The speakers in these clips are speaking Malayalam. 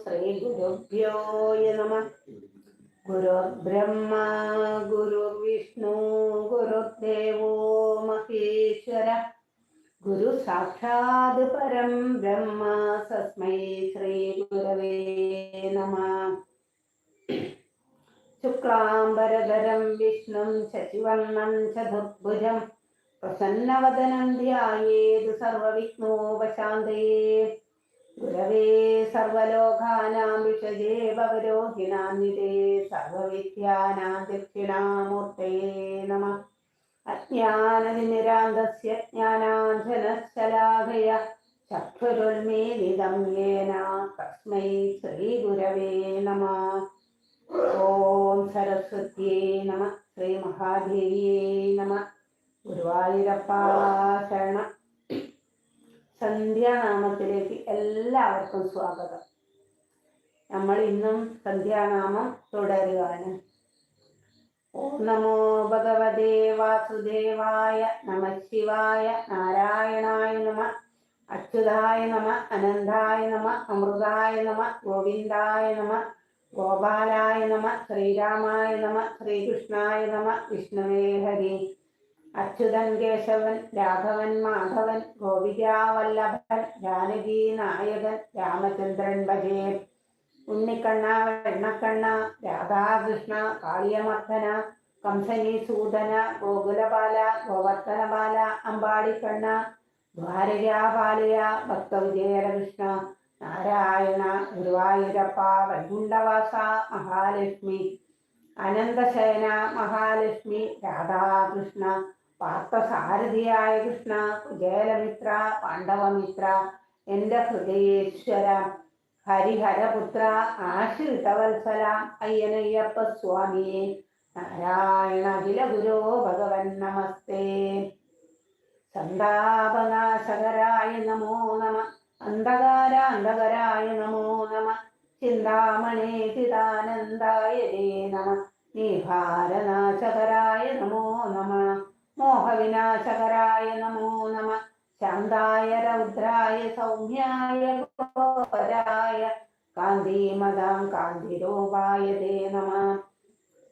ശ്രീഗുരുഭ്യോ നമ ഗുരുബ്രഹ്മ ഗുരുവിഷ്ണു ഗുരുദേവോ മഹേശ്വര ഗുരു സാക്ഷാത് പരം ബ്രഹ്മ തസ്മൈ ശ്രീ ഗുരവേ നമ ശുക്ലാംബരധരം വിഷ്ണും ശശിവർണം ചതുർഭുജം പ്രസന്നവദനം ധ്യായേത് സർവവിഘ്നോപശാന്തയേ ഗുരവേ സർവലോകാനാം വിഷജേ ഭവരോഹിണാന്വിതേ സർവവിദ്യാനാം ദക്ഷിണാമൂർത്തയേ നമ. അജ്ഞാനനിരാന്തസ്യ ജ്ഞാനാഞ്ജനശലാഘയ ചക്ഷുരുന്മീലിതം യേന തസ്മൈ ശ്രീഗുരവേ നമ. ഓം സരസ്വത്യേ നമ. ശ്രീ മഹാദേവിയേ നമ. ഗുരുവായൂരപ്പ ശരണം. സന്ധ്യാനാമത്തിലേക്ക് എല്ലാവർക്കും സ്വാഗതം. നമ്മൾ ഇന്നും സന്ധ്യാനാമം തുടരുകയാണ്. ഓം നമോ ഭഗവതേ വാസുദേവായ നമ ശിവായ നാരായണായ നമ അച്യുതായ നമ അനന്തായ നമ അമൃതായ നമ ഗോവിന്ദായ നമ ഗോപാലായ നമ ശ്രീരാമായ നമ ശ്രീകൃഷ്ണായ നമ വിഷ്ണുവേ ഹരി. അച്യുതൻ കേശവൻ രാഘവൻ മാധവൻ ഗോപികാവല്ലഭൻ ജാനകി നായകൻ രാമചന്ദ്രൻ ഭജേ ഉണ്ണിക്കണ്ണ വെണ്ണക്കണ്ണ രാധാകൃഷ്ണ കാളിയമർദ്ദന കംസനി സൂദന ഗോകുലപാല ഗോവർദ്ധനപാല അമ്പാടിക്കണ്ണ ദ്വാരകാപാലയ ഭക്തവിജയകൃഷ്ണ നാരായണ ഗുരുവായൂരപ്പ വൈകുണ്ഠവാസ മഹാലക്ഷ്മി അനന്തശയന മഹാലക്ഷ്മി രാധാകൃഷ്ണ പാർത്ഥസാരഥിയായ കൃഷ്ണ കുചേലമിത്ര പാണ്ഡവമിത്ര എന്റെ ഹൃദയേശ്വര ഹരിഹരപുത്ര ആശ്രിതവത്സല അയ്യനയ്യപ്പ സ്വാമിയെ നാരായണ അഖില ഗുരോ ഭഗവൻ നമസ്തേ. സന്താപനാശകരായ നമോ നമ അന്ധകാരാന്ധകരായ നമോ നമ ചിന്താമണേ ചിദാനന്ദായ ദേ നമ ഭാരനാശകരായ നമോ നമ. മോഹവിനാശകരായ നമോ നമ. ശാന്തായ രൗദ്രായ സൗമ്യായ ഘോരായ കാന്തിമതാം കാന്തിരൂപായ ദേ നമ.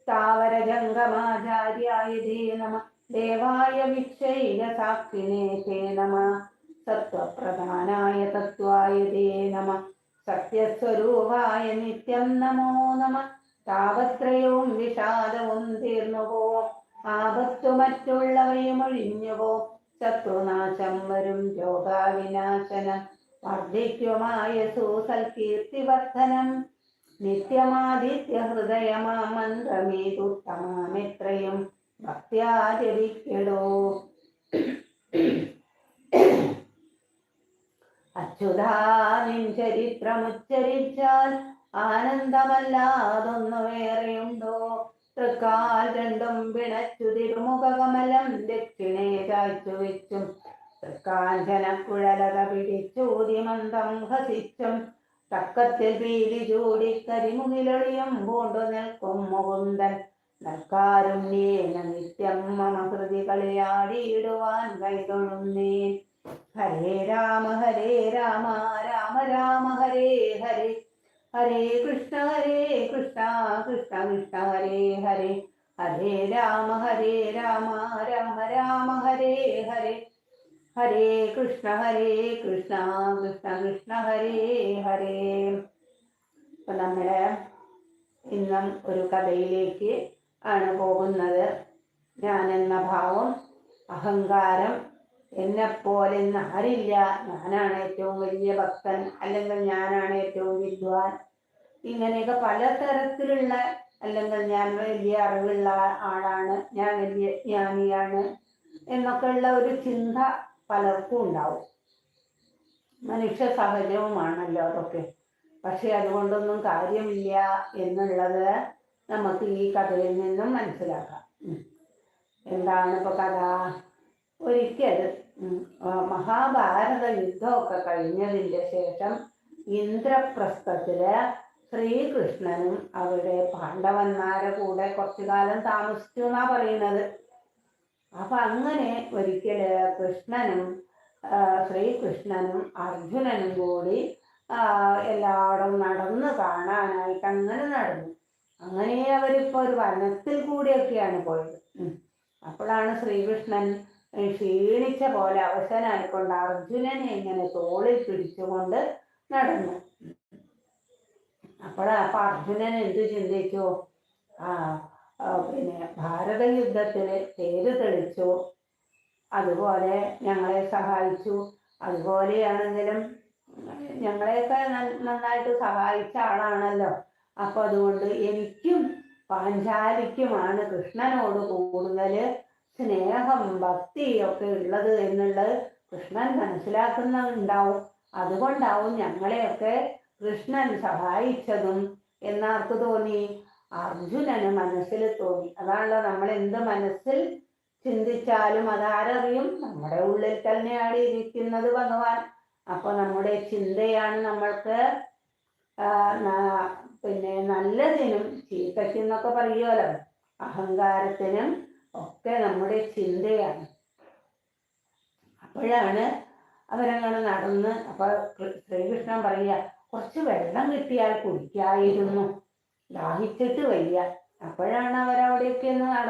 താവരജംഗമാചാര്യായ ദേ നമ. ദേവായ വിക്ഷൈകസാക്ഷിണേ തേ നമ. സത്വപ്രധാനായ തത്വായ ദേ നമ. സത്യസ്വരൂപായ നിത്യം നമോ നമ. താവത്രയവും വിഷാദവും തീർന്നുപോവും. ആപത്തു മറ്റുള്ളവയും ഒഴിഞ്ഞുപോ ശത്രുനാശം വരും രോഗാവിനാശനം. വർദ്ധിക്കുമായ സുസൽകീർത്തിവർദ്ധനം നിത്യമാദിത്യ ഹൃദയമാ മന്ത്രമേതുത്തമാമെത്രയും ഭക്ത്യാചരിക്കടോ അച്യുതാനിൻ ചരിത്രമുച്ചരിച്ചാൽ ആനന്ദമല്ലാതൊന്നു വേറെയുണ്ടോ തൃക്കാൽ രണ്ടും പിണച്ചു തിരുമുഖകമലം ദക്ഷിണേ ചായ്ച്ചു വെച്ചും. തൃക്കാഞ്ചനക്കുഴലക പിടിച്ചൂതിമന്തം ഹസിച്ചും. തക്കത്തിൽ പീലി ചൂടി കരിമുകിലൊളിയും പൂണ്ടു നിൽക്കും മുകുന്ദൻ. നൽകാരുണ്യേന നിത്യം മമ കളിയാടിയിടുവാൻ കൈതൊഴുന്നേ ഹരേ രാമ ഹരേ രാമ. ഹരേ കൃഷ്ണ ഹരേ കൃഷ്ണ കൃഷ്ണ കൃഷ്ണ ഹരേ ഹരേ. ഹരേ രാമ ഹരേ രാമ രാമ രാമ ഹരേ ഹരേ. ഹരേ കൃഷ്ണ ഹരേ കൃഷ്ണ കൃഷ്ണ കൃഷ്ണ ഹരേ ഹരേ. ഇപ്പൊ നമ്മൾ ഇന്നും ഒരു കഥയിലേക്ക് ആണ് പോകുന്നത്. ഞാനെന്ന ഭാവം അഹങ്കാരം എന്നെപ്പോലെ ഇന്ന് ആരില്ല. ഞാനാണ് ഏറ്റവും വലിയ ഭക്തൻ അല്ലെങ്കിൽ ഞാനാണ് ഏറ്റവും വിദ്വാൻ. ഇങ്ങനെയൊക്കെ പലതരത്തിലുള്ള അല്ലെങ്കിൽ ഞാൻ വലിയ അറിവുള്ള ആളാണ് ഞാൻ വലിയ ജ്ഞാനിയാണ് എന്നൊക്കെയുള്ള ഒരു ചിന്ത പലർക്കും ഉണ്ടാവും. മനുഷ്യ സഹജവുമാണല്ലോ അതൊക്കെ. പക്ഷെ അതുകൊണ്ടൊന്നും കാര്യമില്ല എന്നുള്ളത് നമുക്ക് ഈ കഥയിൽ നിന്നും മനസ്സിലാക്കാം. എന്താണ് ഇപ്പൊ കഥ? ഒരിക്കൽ മഹാഭാരത യുദ്ധമൊക്കെ കഴിഞ്ഞതിന്റെ ശേഷം ഇന്ദ്രപ്രസ്ഥത്തിൽ ശ്രീകൃഷ്ണനും അവരുടെ പാണ്ഡവന്മാരെ കൂടെ കുറച്ചു കാലം താമസിച്ചു എന്നാ പറയുന്നത്. അപ്പൊ അങ്ങനെ ഒരിക്കൽ കൃഷ്ണനും ശ്രീകൃഷ്ണനും അർജുനനും കൂടി ആ, എല്ലായിടവും നടന്ന് കാണാനായിട്ട് അങ്ങനെ നടന്നു. അങ്ങനെ അവരിപ്പോ ഒരു വനത്തിൽ കൂടിയൊക്കെയാണ് പോയത്. അപ്പോഴാണ് ശ്രീകൃഷ്ണൻ ക്ഷീണിച്ച പോലെ അവശനായിക്കൊണ്ട് അർജുനനെ ഇങ്ങനെ തോളിൽ പിടിച്ചുകൊണ്ട് നടന്നു. അപ്പോഴാ അപ്പൊ അർജുനൻ എന്ത് ചിന്തിച്ചു? ആ പിന്നെ ഭാരത യുദ്ധത്തിൽ പേര് തെളിച്ചു. അതുപോലെ ഞങ്ങളെ സഹായിച്ചു. അതുപോലെയാണെങ്കിലും ഞങ്ങളെയൊക്കെ നന്നായിട്ട് സഹായിച്ച ആളാണല്ലോ. അപ്പൊ അതുകൊണ്ട് എനിക്കും പാഞ്ചാലിക്കുമാണ് കൃഷ്ണനോട് കൂടുതൽ സ്നേഹം ഭക്തിയൊക്കെ ഉള്ളത് എന്നുള്ളത് കൃഷ്ണൻ മനസ്സിലാക്കുന്നുണ്ടാവും. അതുകൊണ്ടാവും ഞങ്ങളെയൊക്കെ കൃഷ്ണൻ സഹായിച്ചതും എന്നാർക്ക് തോന്നി? അർജുനന് മനസ്സിൽ തോന്നി. അതാണല്ലോ നമ്മൾ എന്ത് മനസ്സിൽ ചിന്തിച്ചാലും അതാരറിയും? നമ്മുടെ ഉള്ളിൽ തന്നെയാണ് ഇരിക്കുന്നത് ഭഗവാൻ. അപ്പൊ നമ്മുടെ ചിന്തയാണ് നമ്മൾക്ക് പിന്നെ നല്ലതിനും ചീത്തയ്ക്കെന്നൊക്കെ പറയുമല്ലോ അഹങ്കാരത്തിനും ഒക്കെ നമ്മുടെ ചിന്തയാണ്. അപ്പോഴാണ് അവരങ്ങനെ നടന്ന് അപ്പൊ ശ്രീകൃഷ്ണൻ പറയുക കുറച്ച് വെള്ളം കിട്ടിയാൽ കുടിക്കായിരുന്നു. ദാഹിച്ചിട്ട് വയ്യ. അപ്പോഴാണ് അവരവിടേക്ക് ഒന്ന് നട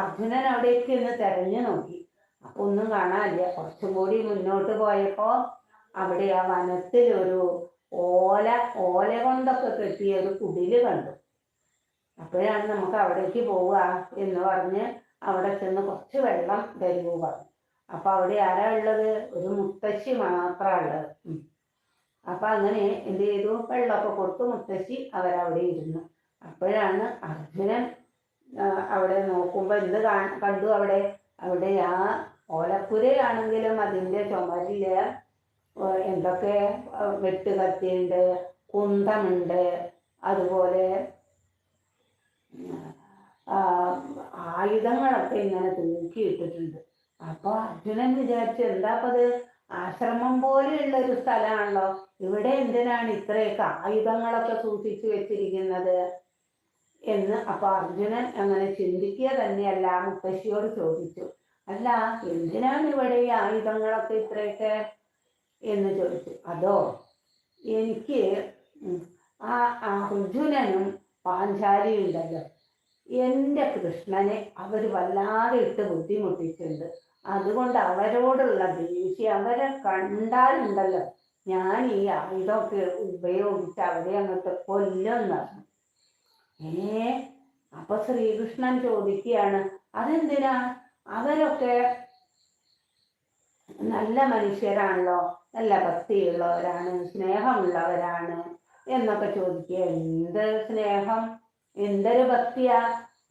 അർജുനൻ അവിടേക്ക് ഒന്ന് തെരഞ്ഞു നോക്കി. അപ്പൊ ഒന്നും കാണാനില്ല. കുറച്ചും കൂടി മുന്നോട്ട് പോയപ്പോ അവിടെ ആ വനത്തിൽ ഒരു ഓല ഓല കൊണ്ടൊക്കെ കെട്ടിയ ഒരു കുടിൽ കണ്ടു. അപ്പോഴാണ് നമുക്ക് അവിടേക്ക് പോവുക എന്ന് പറഞ്ഞ് അവിടെ ചെന്ന് കുറച്ച് വെള്ളം തരൂ പറഞ്ഞു. അപ്പൊ അവിടെ ആരാ ഉള്ളത്? ഒരു മുത്തശ്ശി മാത്രമാണ് ഉള്ളത്. അപ്പൊ അങ്ങനെ എന്ത് ചെയ്തു? വെള്ളമൊക്കെ കൊടുത്തു മുത്തശ്ശി അവരവിടെ ഇരുന്നു. അപ്പോഴാണ് അർജുനൻ അവിടെ നോക്കുമ്പോ എന്ത് കണ്ടു അവിടെ? അവിടെ ആ ഓലപ്പുരയാണെങ്കിലും അതിന്റെ ചുമരിൽ എന്തൊക്കെ വെട്ടുകത്തിയുണ്ട് കുന്തമുണ്ട് അതുപോലെ ആയുധങ്ങളൊക്കെ ഇങ്ങനെ തൂക്കിയിട്ടിട്ടുണ്ട്. അപ്പൊ അർജുനൻ വിചാരിച്ചു എന്താപ്പത്? ആശ്രമം പോലെയുള്ള ഒരു സ്ഥലമാണല്ലോ ഇവിടെ എന്തിനാണ് ഇത്രയൊക്കെ ആയുധങ്ങളൊക്കെ സൂക്ഷിച്ചു വെച്ചിരിക്കുന്നത്? എന്ന് അപ്പൊ അർജുനൻ അങ്ങനെ ചിന്തിക്കുക തന്നെയല്ല മുത്തശ്ശിയോട് ചോദിച്ചു. അല്ല എന്തിനാണ് ഇവിടെ ഈ ആയുധങ്ങളൊക്കെ ഇത്രയൊക്കെ? എന്ന് ചോദിച്ചു. അതോ എനിക്ക് ആ അർജുനനും പാഞ്ചാലിയും ഉണ്ടല്ലോ എന്റെ കൃഷ്ണനെ അവർ വല്ലാതെ ഇട്ട് ബുദ്ധിമുട്ടിച്ചിട്ടുണ്ട്. അതുകൊണ്ട് അവരോടുള്ള ദേഷ്യം അവരെ കണ്ടാലുണ്ടല്ലോ. ഞാൻ ഈ ആയുധമൊക്കെ ഉപയോഗിച്ച് അവരെ അങ്ങോട്ട് കൊല്ലുന്നതാണ് ഏ അപ്പൊ ശ്രീകൃഷ്ണൻ ചോദിക്കുകയാണ് അതെന്തിനാ? അവരൊക്കെ നല്ല മനുഷ്യരാണല്ലോ നല്ല ഭക്തിയുള്ളവരാണ് സ്നേഹമുള്ളവരാണ് എന്നൊക്കെ ചോദിക്കുക. എന്ത് സ്നേഹം? എന്തൊരു ഭക്തിയാ?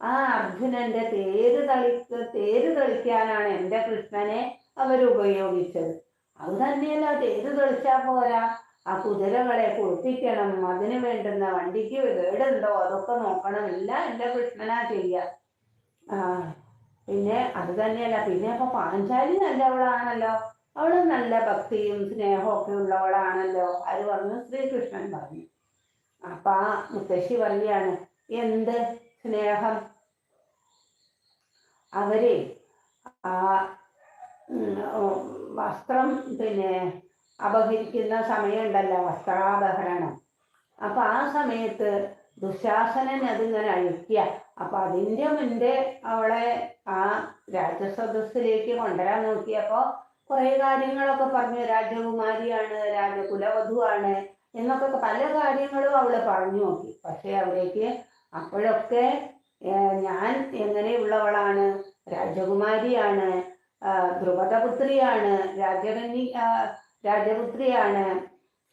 ആ അർജുനന്റെ തേര് തളിക്ക് തേര് തളിക്കാനാണ് എന്റെ കൃഷ്ണനെ അവർ ഉപയോഗിച്ചത്. അത് തന്നെയല്ല തേര് തളിച്ചാ പോരാ. ആ കുതിരകളെ കുളിപ്പിക്കണം അതിന് വേണ്ടുന്ന വണ്ടിക്ക് കേടുണ്ടോ? അതൊക്കെ നോക്കണം എല്ലാം എന്റെ കൃഷ്ണനാ ചെയ്യുക ആ പിന്നെ അത് തന്നെയല്ല പിന്നെ അപ്പൊ പാഞ്ചാലി നല്ലവളാണല്ലോ. അവൾ നല്ല ഭക്തിയും സ്നേഹവും ഒക്കെ ഉള്ളവളാണല്ലോ. ആര് പറഞ്ഞു? ശ്രീകൃഷ്ണൻ പറഞ്ഞു. അപ്പൊ ആ മുത്തശ്ശി പറയാണ് എന്ത് സ്നേഹം? അവരെ ആ വസ്ത്രം പിന്നെ അപഹരിക്കുന്ന സമയമുണ്ടല്ലോ വസ്ത്രാപഹരണം. അപ്പൊ ആ സമയത്ത് ദുശാസനൻ അതിങ്ങനെ അഴിക്കുക. അപ്പൊ അതിന്റെ മുൻപേ അവളെ ആ രാജസദസ്സിലേക്ക് കൊണ്ടുവരാൻ നോക്കിയപ്പോ കുറെ കാര്യങ്ങളൊക്കെ പറഞ്ഞു. രാജകുമാരിയാണ് രാജകുലവധുവാണ് എന്നൊക്കെ പല കാര്യങ്ങളും അവൾ പറഞ്ഞു നോക്കി. പക്ഷെ അവിടേക്ക് അപ്പോഴൊക്കെ ഞാൻ എങ്ങനെയുള്ളവളാണ്? രാജകുമാരിയാണ് ധ്രുപദപുത്രിയാണ് രാജകന്യ രാജപുത്രിയാണ്.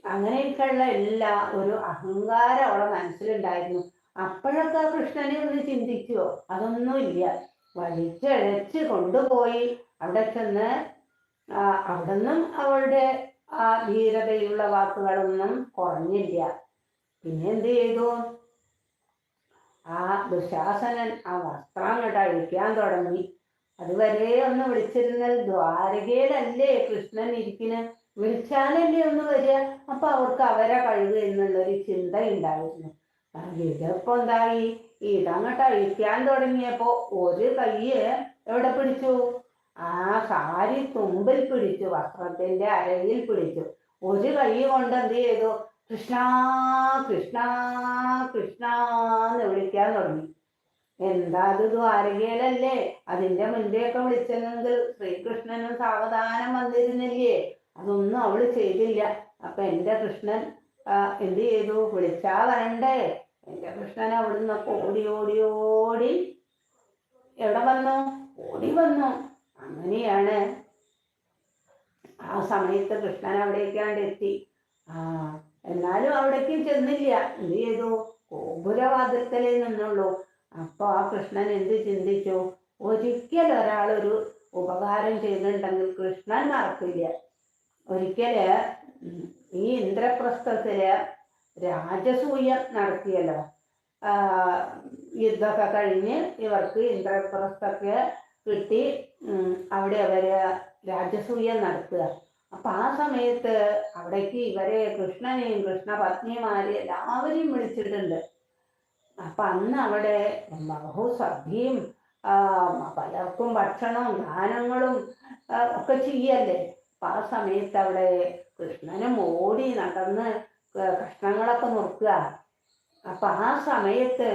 അങ്ങനെയൊക്കെയുള്ള എല്ലാ ഒരു അഹങ്കാരം അവളെ മനസ്സിലുണ്ടായിരുന്നു. അപ്പോഴൊക്കെ കൃഷ്ണനെ ഒന്ന് ചിന്തിക്കുവോ? അതൊന്നുമില്ല. വലിച്ചഴച്ച് കൊണ്ടുപോയി അവിടെ ചെന്ന് അവിടെ നിന്നും അവളുടെ ആ ധീരതയുള്ള വാക്കുകളൊന്നും കുറഞ്ഞില്ല. പിന്നെ എന്ത് ചെയ്തു? ആ ദുശാസനൻ ആ വസ്ത്രം അങ്ങോട്ട് അഴിക്കാൻ തുടങ്ങി. അതുവരെ ഒന്ന് വിളിച്ചിരുന്നാൽ ദ്വാരകയിലല്ലേ കൃഷ്ണൻ ഇരിക്കുന്ന വിളിച്ചാലല്ലേ ഒന്ന് വരിക? അപ്പൊ അവർക്ക് അവരെ കഴിവ് എന്നുള്ളൊരു ചിന്ത ഉണ്ടായിരുന്നു. ഇതിപ്പോ എന്തായി? ഇതങ്ങോട്ട് അഴിക്കാൻ തുടങ്ങിയപ്പോ ഒരു കയ്യ് എവിടെ പിടിച്ചു? ആ സാരി തുമ്പിൽ പിടിച്ചു വസ്ത്രത്തിന്റെ അരയിൽ പിടിച്ചു. ഒരു കൈ കൊണ്ട് എന്ത് ചെയ്തു? കൃഷ്ണ കൃഷ്ണ കൃഷ്ണ എന്ന് വിളിക്കാൻ തുടങ്ങി. എന്താ അത് ദ്വാരകയിലല്ലേ? അതിന്റെ മുൻപെയൊക്കെ വിളിച്ചെങ്കിൽ ശ്രീകൃഷ്ണനും സാവധാനം വന്നിരുന്നില്ലേ? അതൊന്നും അവൾ ചെയ്തില്ല. അപ്പൊ എന്റെ കൃഷ്ണൻ എന്ത് ചെയ്തു? വിളിച്ചാ വരണ്ടേ? എന്റെ കൃഷ്ണൻ അവിടുന്ന് ഓടി ഓടി ഓടി എവിടെ വന്നു? ഓടി വന്നു. അങ്ങനെയാണ്. ആ സമയത്ത് കൃഷ്ണൻ അവിടേക്കാണ്ട് എത്തി. ആ എന്നാലും അവിടേക്കും ചെന്നില്ല. എന്ത് ചെയ്തു ഗോപുരവാതിൽക്കലേ നിന്നുള്ളൂ. അപ്പൊ ആ കൃഷ്ണൻ എന്ത് ചിന്തിച്ചു? ഒരിക്കൽ ഒരാളൊരു ഉപകാരം ചെയ്തിട്ടുണ്ടെങ്കിൽ കൃഷ്ണൻ മറക്കില്ല. ഒരിക്കൽ ഈ ഇന്ദ്രപ്രസ്ഥത്തിൽ രാജസൂയം നടത്തിയല്ലോ. യുദ്ധമൊക്കെ കഴിഞ്ഞ് ഇവർക്ക് ഇന്ദ്രപ്രസ്ഥൊക്കെ കിട്ടി. അവിടെ അവർ രാജസൂയം നടത്തുക. അപ്പൊ ആ സമയത്ത് അവിടേക്ക് ഇവരെ കൃഷ്ണനെയും കൃഷ്ണപത്നിമാരെയും എല്ലാവരെയും വിളിച്ചിട്ടുണ്ട്. അപ്പൊ അന്ന് അവിടെ ബഹുസദ്യയും പലർക്കും ഭക്ഷണവും ഗാനങ്ങളും ഒക്കെ ചെയ്യല്ലേ? അപ്പൊ ആ സമയത്ത് അവിടെ കൃഷ്ണനും ഓടി നടന്ന് കഷ്ണങ്ങളൊക്കെ നോക്കുക അപ്പൊ ആ സമയത്ത്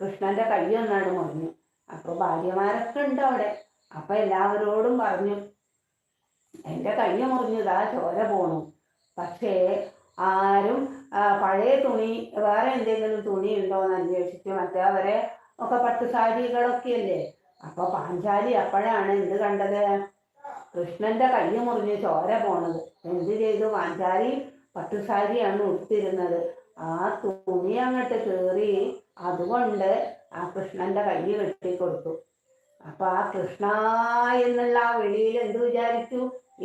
കൃഷ്ണന്റെ കൈയൊന്നാണ് മുറിഞ്ഞു. അപ്പൊ ഭാര്യമാരൊക്കെ ഉണ്ട് അവിടെ. അപ്പൊ എല്ലാവരോടും പറഞ്ഞു എന്റെ കൈ മുറിഞ്ഞതാ ചോര പോണു. പക്ഷേ ആരും പഴയ തുണി വേറെ എന്തെങ്കിലും തുണി ഉണ്ടോ എന്ന് അന്വേഷിച്ച് മറ്റേ അവരെ ഒക്കെ പട്ടുസാരികളൊക്കെ അല്ലേ? അപ്പോൾ പാഞ്ചാലി അപ്പോഴാണ് എന്ത് കണ്ടത്? കൃഷ്ണന്റെ കൈ മുറിഞ്ഞ് ചോര പോണത്. എന്ത് ചെയ്തു? പാഞ്ചാലി പട്ടുസാരിയാണ് ഉടുത്തിരുന്നത്. ആ തുണി അങ്ങോട്ട് കേറി അതുകൊണ്ട് ആ കൃഷ്ണന്റെ കൈ കെട്ടിക്കൊടുത്തു. അപ്പൊ ആ കൃഷ്ണ എന്നുള്ള ആ വെളിയിൽ എന്ത് വിചാരിച്ചു?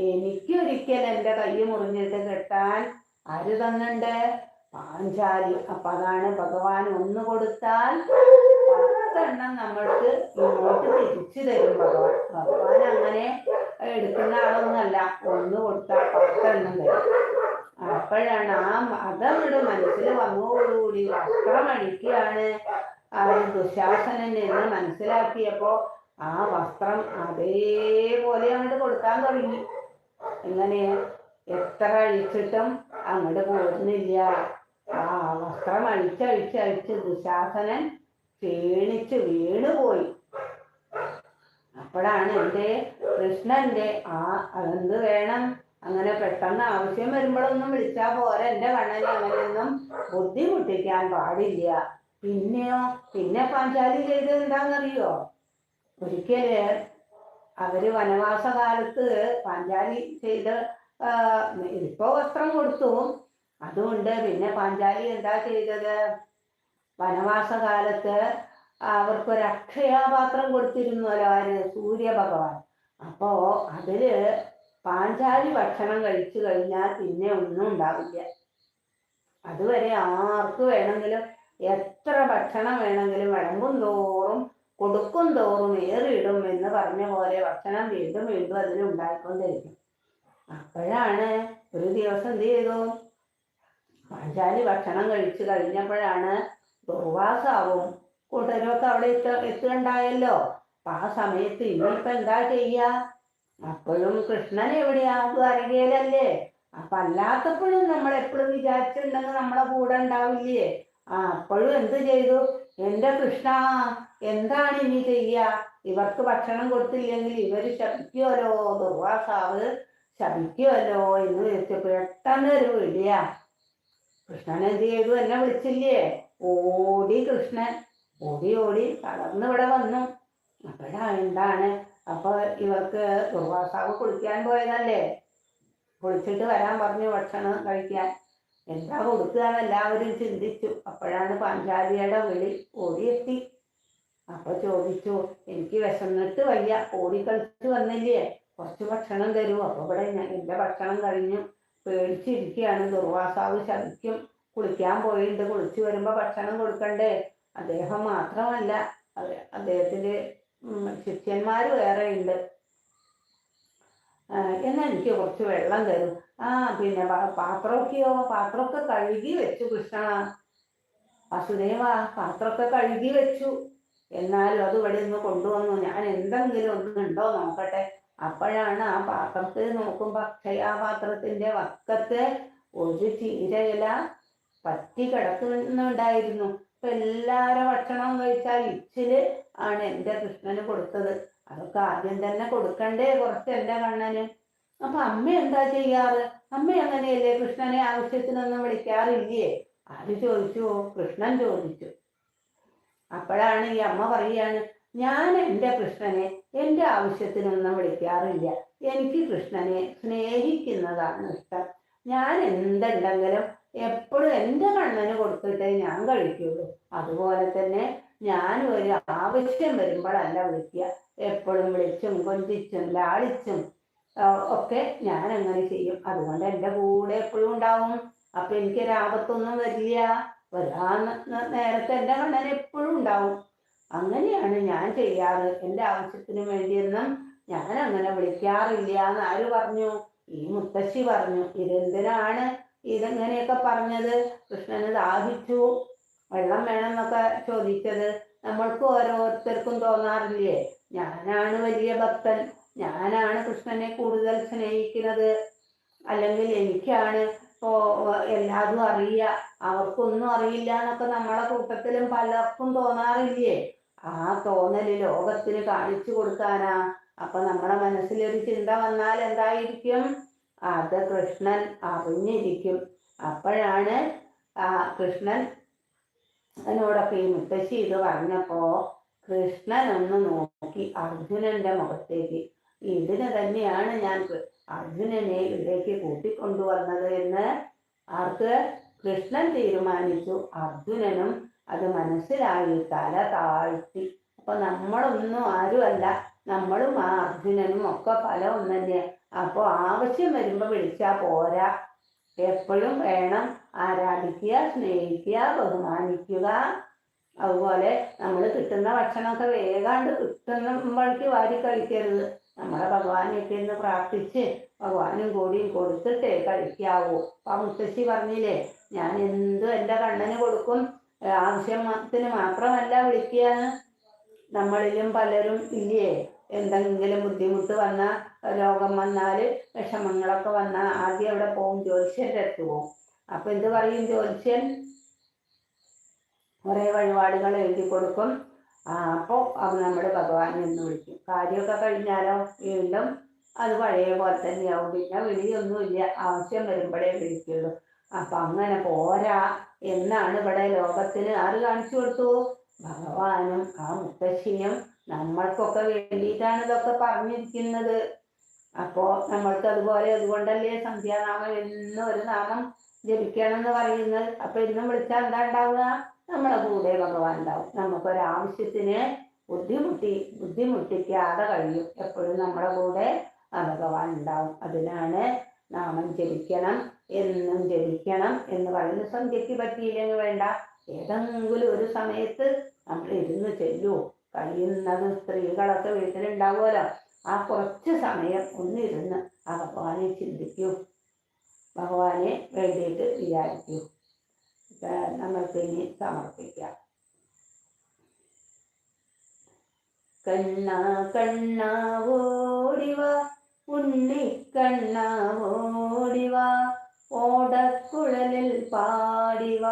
എനിക്കൊരിക്കൽ എന്റെ കൈ മുറിഞ്ഞിട്ട് കെട്ടാൻ ആര് തന്നുണ്ട്? പാഞ്ചാലി. അപ്പൊ അതാണ് ഭഗവാൻ ഒന്ന് കൊടുത്താൽ പത്തെണ്ണം നമ്മൾക്ക് ഇങ്ങോട്ട് തിരിച്ചു തരും ഭഗവാൻ. ഭഗവാൻ അങ്ങനെ എടുക്കുന്ന ആളൊന്നല്ല ഒന്ന് കൊടുത്താൽ പത്തെണ്ണം തരും. അപ്പോഴാണ് ആ അതവിടെ മനസ്സിൽ വന്നതോടുകൂടി വസ്ത്രം അഴിക്കുകയാണ് ആ ദുശാസനൻ എന്ന് മനസ്സിലാക്കിയപ്പോ ആ വസ്ത്രം അതേപോലെ അങ്ങോട്ട് കൊടുക്കാൻ തുടങ്ങി. എങ്ങനെ? എത്ര അഴിച്ചിട്ടും അങ്ങോട്ട് പോരുന്നില്ല. ആ വസ്ത്രം അഴിച്ചഴിച്ച് അഴിച്ച് ദുശാസനൻ ക്ഷീണിച്ച് വീണുപോയി. അപ്പോഴാണ് എന്റെ കൃഷ്ണന്റെ ആ അതെന്ത് വേണം? അങ്ങനെ പെട്ടെന്ന് ആവശ്യം വരുമ്പോഴൊന്നും വിളിച്ചാൽ പോരെ. എന്റെ കണ്ണനെ അങ്ങനെയൊന്നും ബുദ്ധിമുട്ടിക്കാൻ പാടില്ല. പിന്നെയോ? പിന്നെ പാഞ്ചാലി ചെയ്തത് എന്താണെന്നറിയോ ഒരിക്കൽ അവർ വനവാസ കാലത്ത് പാഞ്ചാലി ചെയ്ത് ഇപ്പോ വസ്ത്രം കൊടുത്തു. അതുകൊണ്ട് പിന്നെ പാഞ്ചാലി എന്താ ചെയ്തത്? വനവാസ കാലത്ത് അവർക്കൊരു അക്ഷയാപാത്രം കൊടുത്തിരുന്നല്ലോ ആര്? സൂര്യഭഗവാൻ. അപ്പോ അതിൽ പാഞ്ചാലി ഭക്ഷണം കഴിച്ചു കഴിഞ്ഞാൽ പിന്നെ ഒന്നും ഉണ്ടാവില്ല. അതുവരെ ആർക്ക് വേണമെങ്കിലും എത്ര ഭക്ഷണം വേണമെങ്കിലും വിളമ്പും തോറും കൊടുക്കും തോറും ഏറിയിടും എന്ന് പറഞ്ഞ പോലെ ഭക്ഷണം വീണ്ടും വീണ്ടും അതിന് ഉണ്ടായിക്കൊണ്ടിരിക്കും. അപ്പോഴാണ് ഒരു ദിവസം എന്ത് ചെയ്തു? പാഞ്ചാലി ഭക്ഷണം കഴിച്ചു കഴിഞ്ഞപ്പോഴാണ് ദുർവാസാവും കൂട്ടരൊക്കെ അവിടെ എത്ത എത്തുകണ്ടായല്ലോ അപ്പൊ ആ സമയത്ത് ഇനിയിപ്പൊ എന്താ ചെയ്യാ? അപ്പോഴും കൃഷ്ണൻ എവിടെയാ? ദ്വാരകയിലല്ലേ അപ്പൊ അല്ലാത്തപ്പോഴും നമ്മൾ എപ്പോഴും വിചാരിച്ചിട്ടുണ്ടെങ്കിൽ നമ്മളെ കൂടെ ഉണ്ടാവില്ലേ? ആ അപ്പോഴും എന്ത് ചെയ്തു? എന്റെ കൃഷ്ണ എന്താണ് ഇനി ചെയ്യ? ഇവർക്ക് ഭക്ഷണം കൊടുത്തില്ലെങ്കിൽ ഇവർ ശപിക്കുമല്ലോ ദുർവാസാവ് ശപിക്കുമല്ലോ എന്ന് വിളിച്ചു പെട്ടെന്ന് ഒരു വിളിയാ. കൃഷ്ണൻ എന്ത് ചെയ്തു? എന്നെ വിളിച്ചില്ലേ? ഓടി കൃഷ്ണൻ ഓടി ഓടി തളർന്ന് ഇവിടെ വന്നു. അപ്പോഴാ എന്താണ്? അപ്പൊ ഇവർക്ക് ദുർവാസാവ് കുളിക്കാൻ പോയതല്ലേ? കുളിച്ചിട്ട് വരാൻ പറഞ്ഞു ഭക്ഷണം കഴിക്കാൻ. എന്താ കൊടുക്കുക എന്ന് എല്ലാവരും ചിന്തിച്ചു. അപ്പോഴാണ് പാഞ്ചാലിയുടെ വിളി ഓടിയെത്തി. അപ്പൊ ചോദിച്ചു എനിക്ക് വിശന്നിട്ട് വയ്യ. ഓടിക്കളിച്ച് വന്നില്ലേ? കുറച്ച് ഭക്ഷണം തരൂ അപ്പൊ ഇവിടെ ഞാൻ എന്റെ ഭക്ഷണം കഴിഞ്ഞു. പേടിച്ചിരിക്കുകയാണ്. ദുർവാസാവ് ശബിക്കും കുളിക്കാൻ പോയിണ്ട് കുളിച്ചു വരുമ്പോ ഭക്ഷണം കൊടുക്കണ്ടേ? അദ്ദേഹം മാത്രമല്ല അദ്ദേഹത്തിന്റെ ഉം, ശിഷ്യന്മാര് വേറെ ഉണ്ട് എന്നാ എനിക്ക് കുറച്ച് വെള്ളം തരും. ആ പിന്നെ പാത്രമൊക്കെയോ പാത്രമൊക്കെ കഴുകി വെച്ചു കൃഷ്ണ. വസുദേവ പാത്രമൊക്കെ കഴുകി വെച്ചു. എന്നാലും അത് ഇവിടെ ഒന്ന് കൊണ്ടുവന്നു. ഞാൻ എന്തെങ്കിലും ഒന്നുണ്ടോ നോക്കട്ടെ. അപ്പോഴാണ് ആ പാത്രത്തിൽ നോക്കുമ്പോൾ അക്ഷയാപാത്രത്തിന്റെ വക്കത്തെ ഒരു ചീരയില പറ്റി കിടക്കുന്നുണ്ടായിരുന്നു. അപ്പൊ എല്ലാരും ഭക്ഷണം കഴിച്ചാൽ ഇച്ചിൽ ആണ് എന്റെ കൃഷ്ണന് കൊടുത്തത്. അതൊക്കെ ആദ്യം തന്നെ കൊടുക്കണ്ടേ കുറച്ച് എന്റെ കണ്ണന്. അപ്പൊ അമ്മ എന്താ ചെയ്യാറ്? അമ്മ അങ്ങനെയല്ലേ കൃഷ്ണനെ ആവശ്യത്തിനൊന്നും വിളിക്കാറില്ലേ? അത് ചോദിച്ചു? കൃഷ്ണൻ ചോദിച്ചു. അപ്പോഴാണ് ഈ അമ്മ പറയാണ് ഞാൻ എന്റെ കൃഷ്ണനെ എന്റെ ആവശ്യത്തിനൊന്നും വിളിക്കാറില്ല. എനിക്ക് കൃഷ്ണനെ സ്നേഹിക്കുന്നതാണ് ഇഷ്ടം. ഞാൻ എന്തുണ്ടെങ്കിലും എപ്പോഴും എന്റെ കണ്ണന് കൊടുത്തിട്ടേ ഞാൻ കഴിക്കുള്ളൂ. അതുപോലെ തന്നെ ഞാൻ ഒരു ആവശ്യം വരുമ്പോഴല്ല വിളിക്കുക. എപ്പോഴും വിളിച്ചും കൊഞ്ചിച്ചും ലാളിച്ചും ഒക്കെ ഞാൻ അങ്ങനെ ചെയ്യും. അതുകൊണ്ട് എന്റെ കൂടെ എപ്പോഴും ഉണ്ടാവും. അപ്പൊ എനിക്ക് ആപത്തൊന്നും വരില്ല. വരാൻ ന- നേരത്തെ എന്റെ കണ്ണൻ എപ്പോഴും ഉണ്ടാവും. അങ്ങനെയാണ് ഞാൻ ചെയ്യാറ്. എന്റെ ആവശ്യത്തിന് വേണ്ടിയൊന്നും ഞാൻ അങ്ങനെ വിളിക്കാറില്ല എന്ന് ആര് പറഞ്ഞു? ഈ മുത്തശ്ശി പറഞ്ഞു. ഇതെന്തിനാണ് ഇതെങ്ങനെയൊക്കെ പറഞ്ഞത്? കൃഷ്ണന് ദാഹിച്ചു. വെള്ളം വേണമെന്നൊക്കെ ചോദിച്ചത്. നമ്മൾക്ക് ഓരോരുത്തർക്കും തോന്നാറില്ലേ? ഞാനാണ് വലിയ ഭക്തൻ. ഞാനാണ് കൃഷ്ണനെ കൂടുതൽ സ്നേഹിക്കുന്നത്. അല്ലെങ്കിൽ എനിക്കാണ് ഇപ്പോ എല്ലാതും അറിയുക അവർക്കൊന്നും അറിയില്ല എന്നൊക്കെ നമ്മളെ കൂട്ടത്തിലും പലർക്കും തോന്നാറില്ലേ? ആ തോന്നൽ ലോകത്തിന് കാണിച്ചു കൊടുക്കാനാ. അപ്പൊ നമ്മുടെ മനസ്സിലൊരു ചിന്ത വന്നാൽ എന്തായിരിക്കും? അത് കൃഷ്ണൻ അറിഞ്ഞിരിക്കും. അപ്പോഴാണ് ആ കൃഷ്ണൻ അതിനോടൊക്കെ ഈ മുത്തശ്ശി ഇത് പറഞ്ഞപ്പോ കൃഷ്ണൻ ഒന്ന് നോക്കി അർജുനന്റെ മുഖത്തേക്ക്. ഇതിന് തന്നെയാണ് ഞാൻ അർജുനനെ ഇവിടേക്ക് കൂട്ടിക്കൊണ്ടുവന്നത് എന്ന് ആർക്ക് കൃഷ്ണൻ തീരുമാനിച്ചു. അർജുനനും അത് മനസ്സിലായി തല താഴ്ത്തി. അപ്പൊ നമ്മളൊന്നും ആരുമല്ല നമ്മളും ആ അർജുനനും ഒക്കെ പല ഒന്നല്ലേ അപ്പൊ ആവശ്യം വരുമ്പോ വിളിച്ചാ പോരാ. എപ്പോഴും വേണം ആരാധിക്കുക സ്നേഹിക്കുക ബഹുമാനിക്കുക. അതുപോലെ നമ്മൾ കിട്ടുന്ന ഭക്ഷണമൊക്കെ വേഗാണ്ട് കിട്ടുമ്പോഴേക്ക് വാരി കഴിക്കരുത്. നമ്മളെ ഭഗവാനെയൊക്കെ ഇന്ന് പ്രാർത്ഥിച്ച് ഭഗവാനും കൂടിയും കൊടുത്തിട്ടേ കഴിക്കാവൂ. അപ്പൊ ആ മുത്തശ്ശി പറഞ്ഞില്ലേ ഞാൻ എന്തും എന്റെ കണ്ണന് കൊടുക്കും ആവശ്യത്തിന് മാത്രമല്ല വിളിക്കുകയാണ് നമ്മളിലും പലരും ഇല്ലേ എന്തെങ്കിലും ബുദ്ധിമുട്ട് വന്ന രോഗം വന്നാൽ വിഷമങ്ങളൊക്കെ വന്നാൽ ആദ്യം അവിടെ പോകും ജ്യോത്സ്യന്റെ അടുത്ത് പോകും അപ്പൊ എന്ത് പറയും ജ്യോത്സ്യൻ? കുറേ വഴിപാടുകൾ എഴുതി കൊടുക്കും. അപ്പോ അപ്പോൾ അത് നമ്മുടെ ഭഗവാൻ എന്ന് വിളിക്കും. കാര്യമൊക്കെ കഴിഞ്ഞാലോ വീണ്ടും അത് പഴയ പോലെ തന്നെയാവും. പിന്നെ വിളിയൊന്നുമില്ല. ആവശ്യം വരുമ്പോഴേ വിളിക്കുള്ളൂ. അപ്പൊ അങ്ങനെ പോരാ എന്നാണ് ഇവിടെ ലോകത്തിന് ആര് കാണിച്ചു കൊടുത്തു? ഭഗവാനും ആ മുത്തശ്ശിയും നമ്മൾക്കൊക്കെ വേണ്ടിയിട്ടാണ് ഇതൊക്കെ പറഞ്ഞിരിക്കുന്നത്. അപ്പോ നമ്മൾക്ക് അതുപോലെ അതുകൊണ്ടല്ലേ സന്ധ്യാനാമം എന്നും ഒരു നാമം ജപിക്കണം എന്ന് പറയുന്നത്. അപ്പൊ ഇന്നും വിളിച്ചാൽ എന്താ ഉണ്ടാവുക? നമ്മളെ കൂടെ ഭഗവാൻ ഉണ്ടാവും നമുക്കൊരാവശ്യത്തിന് ബുദ്ധിമുട്ടി ബുദ്ധിമുട്ടിക്കാതെ കഴിയും. എപ്പോഴും നമ്മുടെ കൂടെ ഭഗവാൻ ഉണ്ടാവും അതിനാണ് നാമം ജപിക്കണം എന്നും ജപിക്കണം എന്ന് പറയുന്ന. സന്ധ്യയ്ക്ക് പറ്റിയില്ലെങ്കിൽ വേണ്ട. ഏതെങ്കിലും ഒരു സമയത്ത് നമ്മൾ ഇരുന്ന് ചെല്ലൂ. കഴിയുന്നത് സ്ത്രീകളൊക്കെ വീട്ടിലുണ്ടാവുമല്ലോ. ആ കുറച്ച് സമയം ഒന്നിരുന്ന് ആ ഭഗവാനെ ചിന്തിക്കൂ. ഭഗവാനെ വേണ്ടിയിട്ട് വിചാരിക്കൂ. ഇത് നമ്മൾക്ക് ഇനി സമർപ്പിക്കാം കണ്ണ കണ്ണ ഓടിവ ഉണ്ണിക്കണ്ണ ഓടിവ ഓടക്കുഴലിൽ പാടിവ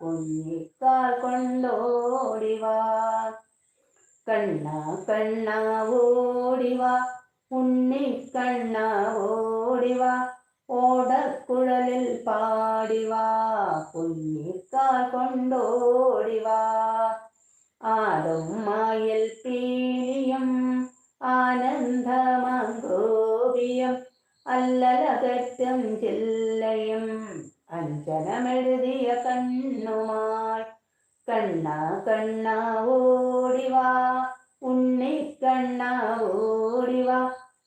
കുഞ്ഞിക്കാൽ കൊണ്ടോടിവ കണ്ണ കണ്ണ ഓടിവ ഉണ്ണിക്കണ്ണ ഓടിവ ഓടക്കുഴലിൽ പാടിവാ കുഞ്ഞിക്കാൽ കൊണ്ടോടിവാ. ആടും മായൽ പീലിയും ആനന്ദമങ്കോപിയും അല്ലലകറ്റം ചില്ലയും അഞ്ജനമെഴുതിയ കണ്ണുമായി കണ്ണ കണ്ണ ഓടിവാ ഉണ്ണിക്കണ്ണ ഓടിവാ.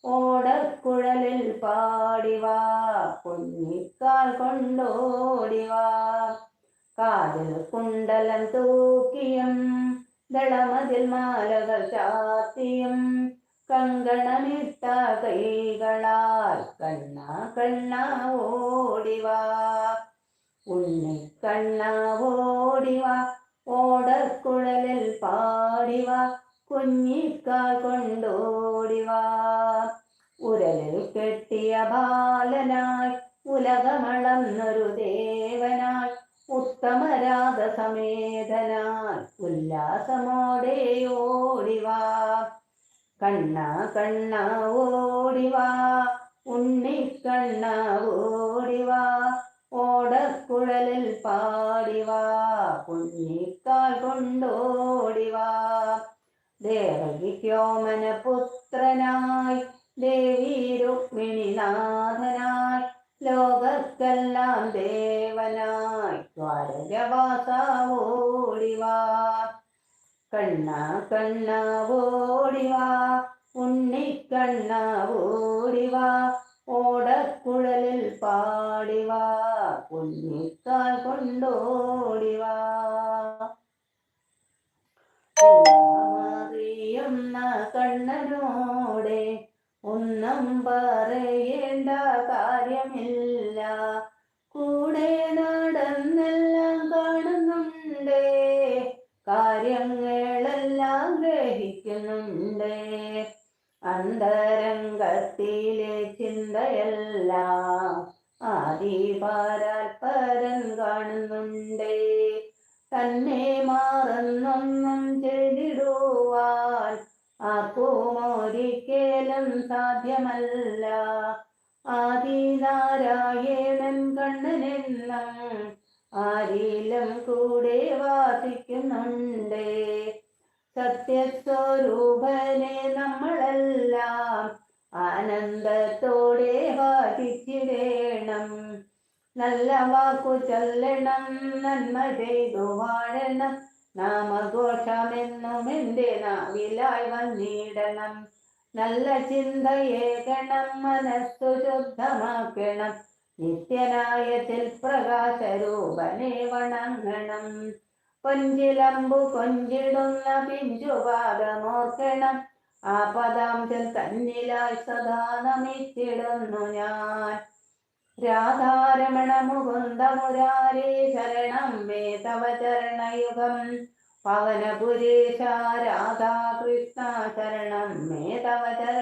ഓടക്കുഴലിൽ പാടിവാ കുഞ്ഞിക്കാൽ കൊണ്ടോടിവാ കാതിൽ കുണ്ടലം തൂക്കിയും ദളമതിൽ മാലകൾ ചാത്തിയും കങ്കണമിട്ട കൈകളാൽ കണ്ണ കണ്ണ ഓടിവാ ഉണ്ണിക്കണ്ണ ഓടിവാ ഓടക്കുഴലിൽ പാടിവാ കുഞ്ഞിക്കാൽ കൊണ്ടോടിവാ ഉരലിൽ കെട്ടിയ ബാലനായി ഉലകമളന്നൊരു ദേവനായി ഉത്തമരാധ സമേതനായി ഉല്ലാസമോടെ ഓടിവാ കണ്ണ കണ്ണ ഓടിവാ ഉണ്ണിക്കണ്ണ ഓടിവാ ഓടക്കുഴലിൽ പാടിവാ കുഞ്ഞിക്കാൽ കൊണ്ടോടിവാ. ദേവകിക്കോമന പുത്രനായി ദേവി രുക്മിണിനാഥനായി ലോകത്തെല്ലാം ദേവനായി ദ്വാരകവാസ ഓടിവാ കണ്ണ കണ്ണ ഓടിവാ ഉണ്ണിക്കണ്ണ ഓടിവാ ഓടക്കുഴലിൽ പാടിവാ കുഞ്ഞിക്കാൽ കൊണ്ടോടിവാ അറിയുന്ന കണ്ണനോടെ ഒന്നും പറയേണ്ട കാര്യമില്ല. കൂടെ നടന്നെല്ലാം കാണുന്നുണ്ട്. കാര്യങ്ങളെല്ലാം ഗ്രഹിക്കുന്നുണ്ട്. അന്തരംഗത്തിലെ ചിന്തയെല്ലാം ആദിപാരാൽപരൻ കാണുന്നുണ്ട്. തന്നെ മാറന്നൊന്നും ചെയ്തിടുവാൻ ആർക്കും ഒരിക്കലും സാധ്യമല്ല. ആദിനാരായണൻ കണ്ണനെന്നും ആരിലും കൂടെ വാസിക്കുന്നുണ്ട്. സത്യസ്വരൂപനെ നമ്മളെല്ലാം ആനന്ദത്തോടെ വാദിച്ചിടേണം നല്ല വാക്കു ചൊല്ലണം നന്മ ചെയ്തു വാഴണം. നാമഘോഷമെന്നും എന്റെ നാവിലായി വന്നിടണം. നല്ല ചിന്തയേകണം മനസ്സു ശുദ്ധമാക്കണം. നിത്യനായത്തിൽ പ്രകാശരൂപനെ വണങ്ങണം. കൊഞ്ചിലമ്പു കൊഞ്ചിടുന്ന പിഞ്ചുപാദമോർക്കണം. ആ പദാംശം തന്നിലായി സദാ നമിച്ചിടുന്നു ഞാൻ. രാധാരമണ മുകുന്ദ ശരണം മേ തവ ചരണയുഗം. പവനപുരേശ രാധാകൃഷ്ണ ശരണം മേ തവ ചരണയുഗം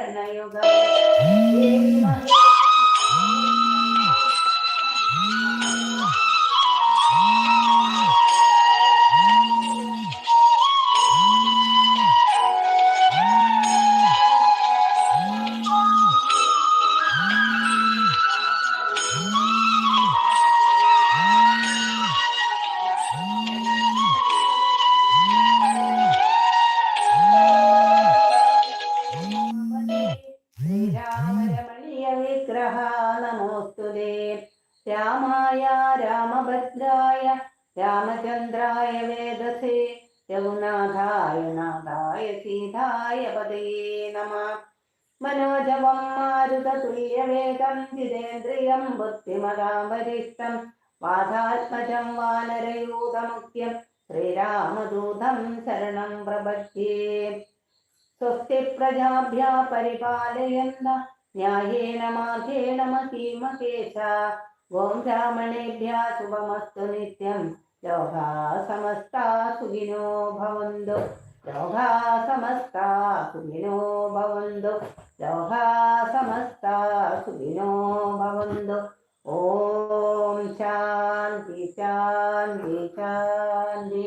പതേ നമ. മനോജവം മാരുതതുല്യവേഗം ജിതേന്ദ്രിയം ബുദ്ധിമതാം വരിഷ്ടം വാധാത്മജം വാനരയൂതമുഖ്യം ശ്രീരാമദൂതം ശരണം പ്രപദ്യേ. സ്വസ്തി പ്രജാഭ്യ പരിപാലയന്ത ന്യായേന മാധേന മഹീമകേശ ഓം ബ്രാഹ്മണേഭ്യ ശുഭമസ്തു നിത്യം. ലോകാ സമസ്ത സുഖിനോ ഭവന്തു. ലോകാ സമസ്താ സുഖിനോ ഭവന്തു ലോകാ സമസ്താ സുഖിനോ ഭവന്തു ഓം ശാന്തി ശാന്തി ശാന്തി